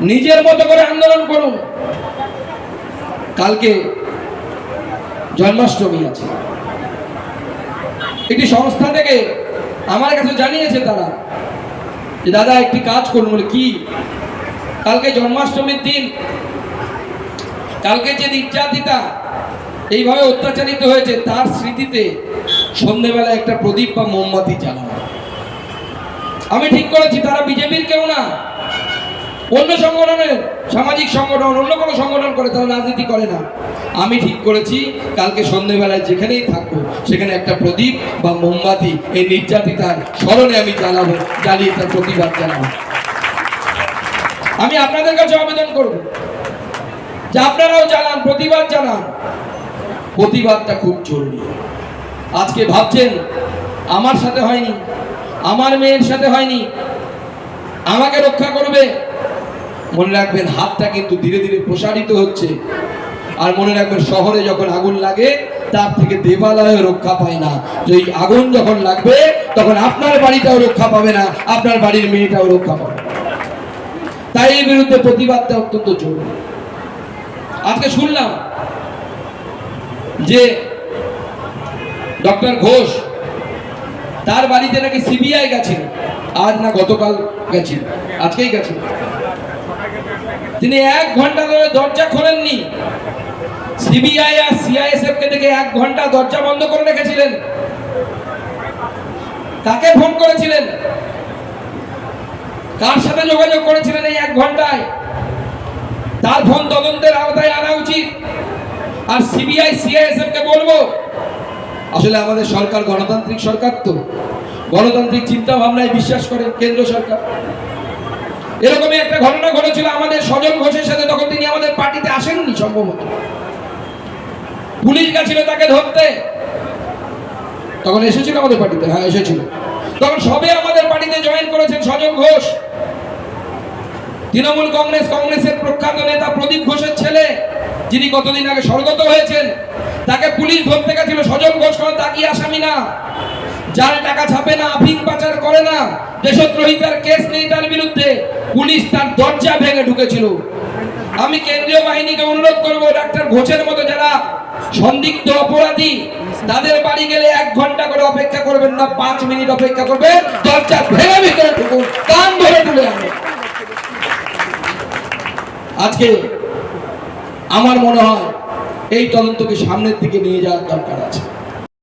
নিজের মতো করে আন্দোলন করুন। কালকে জন্মাষ্টমী আছে। একটি সংস্থা থেকে আমার কাছে জানিয়েছে তারা যে, দাদা, একটি কাজ করুন। বলে, কি? কালকে জন্মাষ্টমীর দিন, কালকে যে নির্যাতিতা এইভাবে অত্যাচারিত হয়েছে, তার স্মৃতিতে সন্ধেবেলা একটা প্রদীপ বা মোমবাতি জ্বালানো। আমি ঠিক করেছি, তারা বিজেপির কেউ না। অন্য সংগঠনের, সামাজিক সংগঠন, অন্য কোনো সংগঠন করে তারা রাজনীতি করে না। আমি ঠিক করেছি, কালকে সন্ধেবেলায় যেখানেই থাকব সেখানে একটা প্রদীপ বা মোমবাতি, এই নির্যাতিতার স্মরণে আমি জ্বালাবো, জ্বালিয়ে তার প্রতিবাদ জানাব। আমি আপনাদের কাছে আবেদন করব যে আপনারাও জানান, প্রতিবাদ জানান। প্রতিবাদটা খুব জরুরি। আজকে ভাবছেন, আমার সাথে হয়নি, আমার মেয়ের সাথে হয়নি, আমাকে রক্ষা করবে মনে রাখবেন, হাতটা কিন্তু ধীরে ধীরে প্রসারিত হচ্ছে। আর মনে রাখবেন, শহরে যখন আগুন লাগে, তার থেকে দেবালয় রক্ষা পায় না। যে আগুন যখন লাগবে, তখন আপনার বাড়িটাও রক্ষা পাবে না, আপনার বাড়ির মেয়েটাও রক্ষা পাবে তাই এর বিরুদ্ধে প্রতিবাদটা অত্যন্ত জরুরি। আজকে শুনলাম যে ডক্টর ঘোষ তার বাড়িতে নাকি সিবিআই গেছিল আজ না গতকাল গেছিল আজকেই গেছিল তিনি এক ঘণ্টা ধরে দরজা খোলেননি। সিবিআই আর সিআইএসএফ কে দেখে এক ঘণ্টা দরজা বন্ধ করে রেখেছিলেন। কাকে ফোন করেছিলেন? কার সাথে যোগাযোগ করেছিলেন এই এক ঘন্টায়? তার ফোন তদন্তের আওতায় আনা উচিত। আর সিবিআই সিআইএসএফ কে বলব, আসলে আমাদের সরকার গণতান্ত্রিক সরকার তো। গণতান্ত্রিক চিন্তা ভাবনায় বিশ্বাস করে কেন্দ্র সরকার। এরকমই একটা ঘটনা ঘটেছিল আমাদের সজল ঘোষের সাথে, তখন তিনি আমাদের পার্টিতে আসেননি সম্ভবত। পুলিশ গেছিল তাকে ধরতে। তখন এসেছিল আমাদের পার্টিতে? হ্যাঁ এসেছিল। তখন সবে আমাদের পার্টিতে জয়েন করেছেন সজল ঘোষ। তৃণমূল কংগ্রেস, কংগ্রেসের প্রখ্যাত নেতা প্রদীপ ঘোষের ছেলে, যিনি কতদিন আগে স্বর্গত হয়েছেন, তাকে পুলিশ ধরতে গেছিল। সজল ঘোষ কোনো তাকি আসামি না। যার টাকা ছাপে না আফিং পাচার করে না। দেশদ্রোহিতার কেস নেই তার বিরুদ্ধে। পুলিশ তার দরজা ভেঙে ঢুকেছিল। আমি কেন্দ্রীয় বাহিনীকে অনুরোধ করব, ডাক্তার ঘোষের মতো যারা সন্দিগ্ধ অপরাধী, তাদের বাড়ি গেলে এক ঘণ্টা করে অপেক্ষা করবেন না, পাঁচ মিনিট অপেক্ষা করবেন। দরজা ভেঙে ভিতরে ঢুকুন, কান ধরে তুলে আনবেন আজকে আমার মনে হয় এই তদন্তকে সামনের দিকে নিয়ে যাওয়ার দরকার আছে।